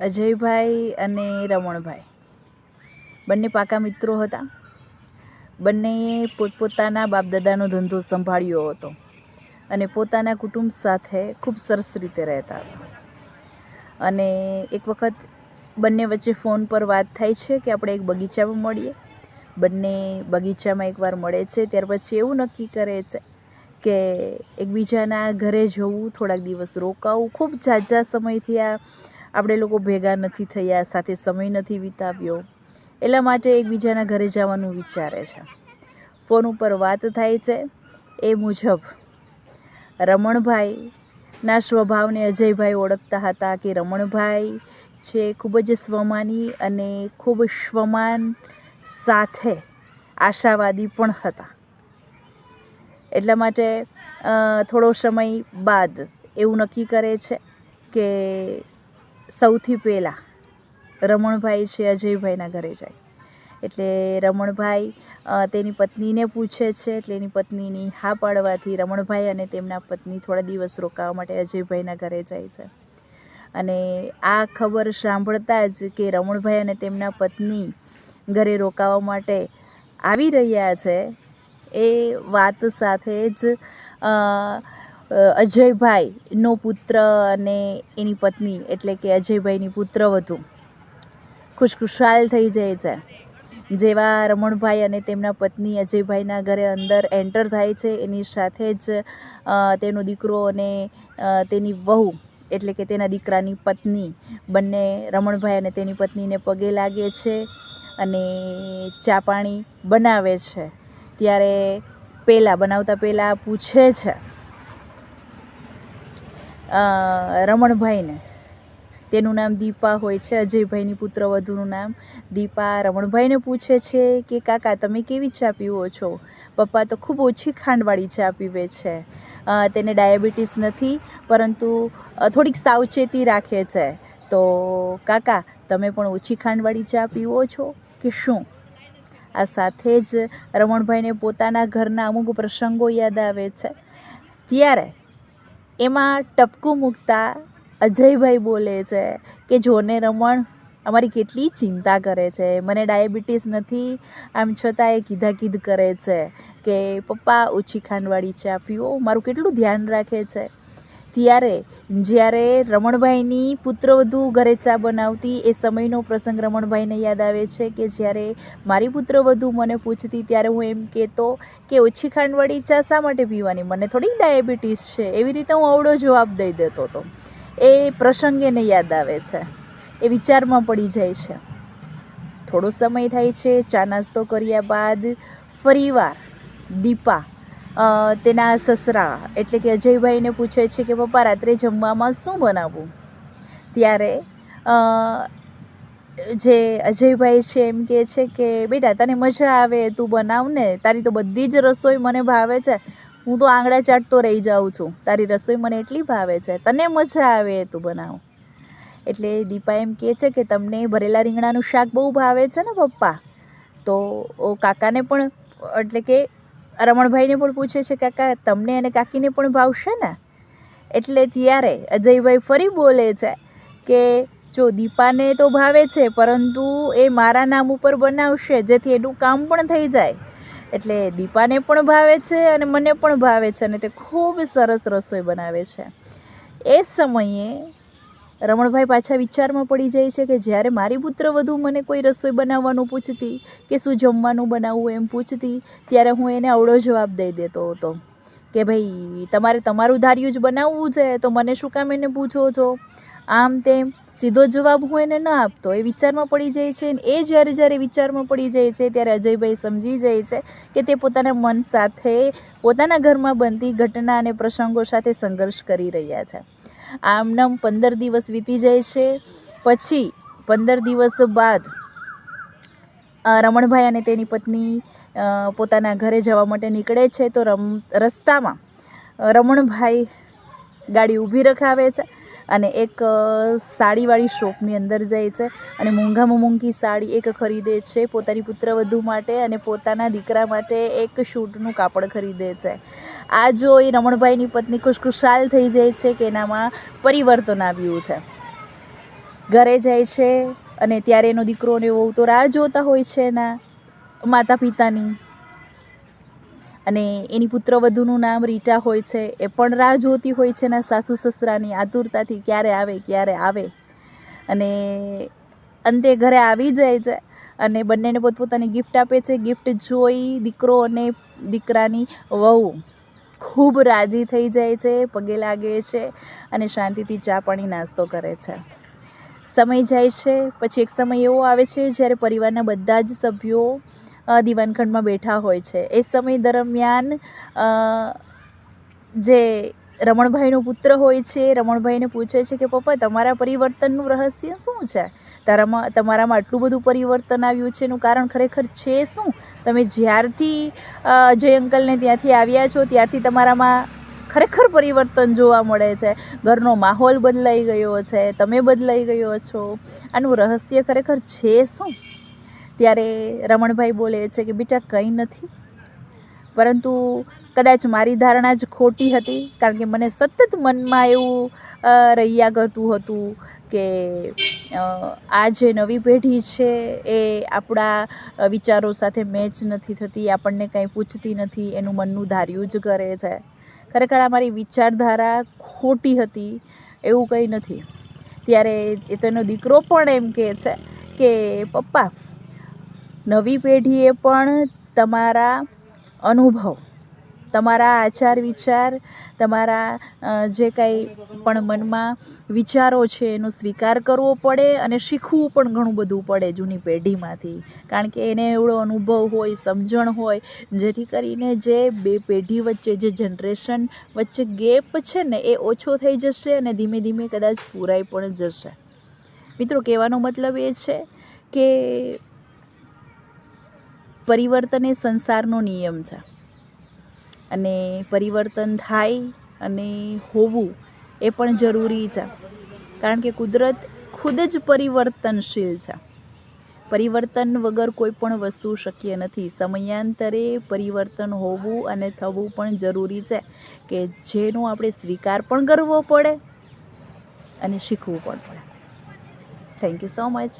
અજયભાઈ અને રમણભાઈ. બંને પાકા મિત્રો હતા. બંનેએ પોતપોતાના બાપદાદાનો ધંધો સંભાળ્યો હતો અને પોતાના કુટુંબ સાથે ખૂબ સરસ રીતે રહેતા હતા. અને એક વખત બંને વચ્ચે ફોન પર વાત થાય છે કે આપણે એક બગીચામાં મળીએ. બંને બગીચામાં એકવાર મળે છે, ત્યાર પછી એવું નક્કી કરે છે કે એકબીજાના ઘરે જવું, થોડાક દિવસ રોકાવું. ખૂબ ઝાઝા સમયથી આ આપણે લોકો ભેગા નથી થયા, સાથે સમય નથી વિતાવ્યો, એટલા માટે એકબીજાના ઘરે જવાનું વિચારે છે. ફોન ઉપર વાત થાય છે એ મુજબ રમણભાઈના સ્વભાવને અજયભાઈ ઓળખતા હતા કે રમણભાઈ છે ખૂબ જ સ્વમાની અને ખૂબ સ્વમાન સાથે આશાવાદી પણ હતા. એટલા માટે થોડો સમય બાદ એવું નક્કી કરે છે કે સૌથી પહેલાં રમણભાઈ છે, અજયભાઈના ઘરે જાય. એટલે રમણભાઈ તેની પત્નીને પૂછે છે, એટલે એની પત્નીની હા પાડવાથી રમણભાઈ અને તેમના પત્ની થોડા દિવસ રોકાવા માટે અજયભાઈના ઘરે જાય છે. અને આ ખબર સાંભળતા જ કે રમણભાઈ અને તેમના પત્ની ઘરે રોકાવા માટે આવી રહ્યા છે, એ વાત સાથે જ અજયભાઈનો પુત્ર અને એની પત્ની, એટલે કે અજયભાઈની પુત્રવધુ ખુશખુશાલ થઈ જાય છે. જેવા રમણભાઈ અને તેમના પત્ની અજયભાઈના ઘરે અંદર એન્ટર થાય છે, એની સાથે જ તેનો દીકરો અને તેની વહુ, એટલે કે તેના દીકરાની પત્ની, બંને રમણભાઈ અને તેની પત્નીને પગે લાગે છે અને ચા પાણી બનાવે છે. ત્યારે પહેલાં, બનાવતા પહેલાં પૂછે છે રમણભાઈને. તેનું નામ દીપા હોય છે, અજયભાઈની પુત્રવધુનું નામ દીપા. રમણભાઈને પૂછે છે કે, કાકા, તમે કેવી ચા પીવો છો? પપ્પા તો ખૂબ ઓછી ખાંડવાળી ચા પીવે છે. તેને ડાયાબિટીસ નથી, પરંતુ થોડીક સાવચેતી રાખે છે. તો, કાકા, તમે પણ ઓછી ખાંડવાળી ચા પીવો છો કે શું? આ સાથે જ રમણભાઈને પોતાના ઘરના અમુક પ્રસંગો યાદ આવે છે. ત્યારે એમાં ટપકું મૂકતા અજયભાઈ બોલે છે કે જોને રમણ અમારી કેટલી ચિંતા કરે છે. મને ડાયાબિટીસ નથી, આમ છતાં એ કીધા કીધ કરે છે કે પપ્પા ઓછી ખાંડવાળી ચા પીવો મારું કેટલું ધ્યાન રાખે છે. ત્યારે જ્યારે રમણભાઈની પુત્રવધુ ઘરે ચા બનાવતી એ સમયનો પ્રસંગ રમણભાઈને યાદ આવે છે કે જ્યારે મારી પુત્રવધુ મને પૂછતી ત્યારે હું એમ કહેતો કે ઓછી ખાંડવાળી ચા શા માટે પીવાની? મને થોડીક ડાયાબિટીસ છે. એવી રીતે હું અવળો જવાબ દઈ દેતો હતો. એ પ્રસંગ એને યાદ આવે છે. એ વિચારમાં પડી જાય છે. થોડો સમય થાય છે. ચા નાસ્તો કર્યા બાદ ફરીવાર દીપા તેના સસરા એટલે કે અજયભાઈને પૂછે છે કે, પપ્પા, રાત્રે જમવામાં શું બનાવવું ત્યારે જે અજયભાઈ છે એમ કહે છે કે, બેટા, તને મજા આવે, તું બનાવ ને. તારી તો બધી જ રસોઈ મને ભાવે છે. હું તો આંગળા ચાટતો રહી જાઉં છું. તારી રસોઈ મને એટલી ભાવે છે. તને મજા આવે, તું બનાવ. એટલે દીપા એમ કહે છે કે, તમને ભરેલા રીંગણાનું શાક બહુ ભાવે છે ને, પપ્પા? તો, કાકાને પણ, એટલે કે રમણભાઈને પણ પૂછે છે, કાકા, તમને અને કાકીને પણ ભાવશે ને? એટલે ત્યારે અજયભાઈ ફરી બોલે છે કે, જો દીપાને તો ભાવે છે, પરંતુ એ મારા નામ ઉપર બનાવશે, જેથી એનું કામ પણ થઈ જાય. એટલે દીપાને પણ ભાવે છે અને મને પણ ભાવે છે અને તે ખૂબ સરસ રસોઈ બનાવે છે. એ સમયે રમણભાઈ પાછા વિચારમાં પડી જાય છે કે જ્યારે મારી પુત્રવધુ મને કોઈ રસોઈ બનાવવાનું પૂછતી કે શું જમવાનું બનાવવું એમ પૂછતી, ત્યારે હું એને અવળો જવાબ દઈ દેતો હતો કે ભાઈ, તમારે તમારું ધાર્યું જ બનાવવું છે, તો મને શું કામ એને પૂછો છો? આમ તેમ સીધો જવાબ હું એને ન આપતો. એ વિચારમાં પડી જાય છે એ જ્યારે જ્યારે વિચારમાં પડી જાય છે ત્યારે અજયભાઈ સમજી જાય છે કે તે પોતાના મન સાથે પોતાના ઘરમાં બનતી ઘટના અને પ્રસંગો સાથે સંઘર્ષ કરી રહ્યા છે. આમનામ પંદર દિવસ વીતી જાય છે. પછી પંદર દિવસ બાદ રમણભાઈ અને તેની પત્ની પોતાના ઘરે જવા માટે નીકળે છે. તો રમ, રસ્તામાં રમણભાઈ ગાડી ઊભી રખાવે છે. અને એક સાડીવાળી શોપની અંદર જાય છે અને મોંઘામાં મોંઘી સાડી એક ખરીદે છે પોતાની પુત્રવધુ માટે અને પોતાના દીકરા માટે એક શૂટનું કાપડ ખરીદે છે. આ જોઈ રમણભાઈની પત્ની ખુશખુશાલ થઈ જાય છે કે એનામાં પરિવર્તન આવ્યું છે. ઘરે જાય છે અને ત્યારે એનો દીકરો અને વહુ તો રાહ જોતા હોય છે એના માતા પિતાની અને એની પુત્રવધુનું નામ રીટા હોય છે, એ પણ રાહ જોતી હોય છે એના સાસુ સસરાની આતુરતાથી ક્યારે આવે ક્યારે આવે. અને અંતે ઘરે આવી જાય છે અને બંનેને પોતપોતાની ગિફ્ટ આપે છે. ગિફ્ટ જોઈ દીકરો અને દીકરાની વહુ ખૂબ રાજી થઈ જાય છે, પગે લાગે છે અને શાંતિથી ચા પાણી નાસ્તો કરે છે. સમય જાય છે, પછી એક સમય એવો આવે છે જ્યારે પરિવારના બધા જ સભ્યો દિવાનખંડમાં બેઠા હોય છે. એ સમય દરમિયાન જે રમણભાઈનો પુત્ર હોય છે, રમણભાઈને પૂછે છે કે, પપ્પા, તમારા પરિવર્તનનું રહસ્ય શું છે? તારામાં, તમારામાં આટલું બધું પરિવર્તન આવ્યું છે, એનું કારણ ખરેખર છે શું? તમે જ્યારથી જય અંકલને ત્યાંથી આવ્યા છો, ત્યારથી તમારામાં ખરેખર પરિવર્તન જોવા મળે છે. ઘરનો માહોલ બદલાઈ ગયો છે, તમે બદલાઈ ગયો છો. આનું રહસ્ય ખરેખર છે શું? ત્યારે રમણભાઈ બોલે છે કે, બેટા, કંઈ નથી. પરંતુ કદાચ મારી ધારણા જ ખોટી હતી, કારણ કે મને સતત મનમાં એવું રહ્યા કરતું હતું કે આ જે નવી પેઢી છે એ આપણા વિચારો સાથે મેચ નથી થતી, આપણને કંઈ પૂછતી નથી, એનું મનનું ધાર્યું જ કરે છે. ખરેખર આ મારી વિચારધારા ખોટી હતી, એવું કંઈ નથી. ત્યારે એ તો એનો દીકરો પણ એમ કહે છે કે, પપ્પા નવી પેઢીએ પણ તમારા અનુભવ, તમારા આચાર વિચાર, તમારા જે કાંઈ પણ મનમાં વિચારો છે એનો સ્વીકાર કરવો પડે અને શીખવું પણ ઘણું બધું પડે જૂની પેઢીમાંથી. કારણ કે એને એવડો અનુભવ હોય, સમજણ હોય, જેથી કરીને જે બે પેઢી વચ્ચે, જે જનરેશન વચ્ચે ગેપ છે ને એ ઓછો થઈ જશે અને ધીમે ધીમે કદાચ પૂરાઈ પણ જશે. મિત્રો, કહેવાનો મતલબ એ છે કે પરિવર્તન એ સંસારનો નિયમ છે. અને પરિવર્તન થાય અને હોવું એ પણ જરૂરી છે. કારણ કે કુદરત ખુદ જ પરિવર્તનશીલ છે. પરિવર્તન વગર કોઈ પણ વસ્તુ શક્ય નથી. સમયાંતરે પરિવર્તન હોવું અને થવું પણ જરૂરી છે કે જેનો આપણે સ્વીકાર પણ કરવો પડે અને શીખવું પણ પડે. Thank you so much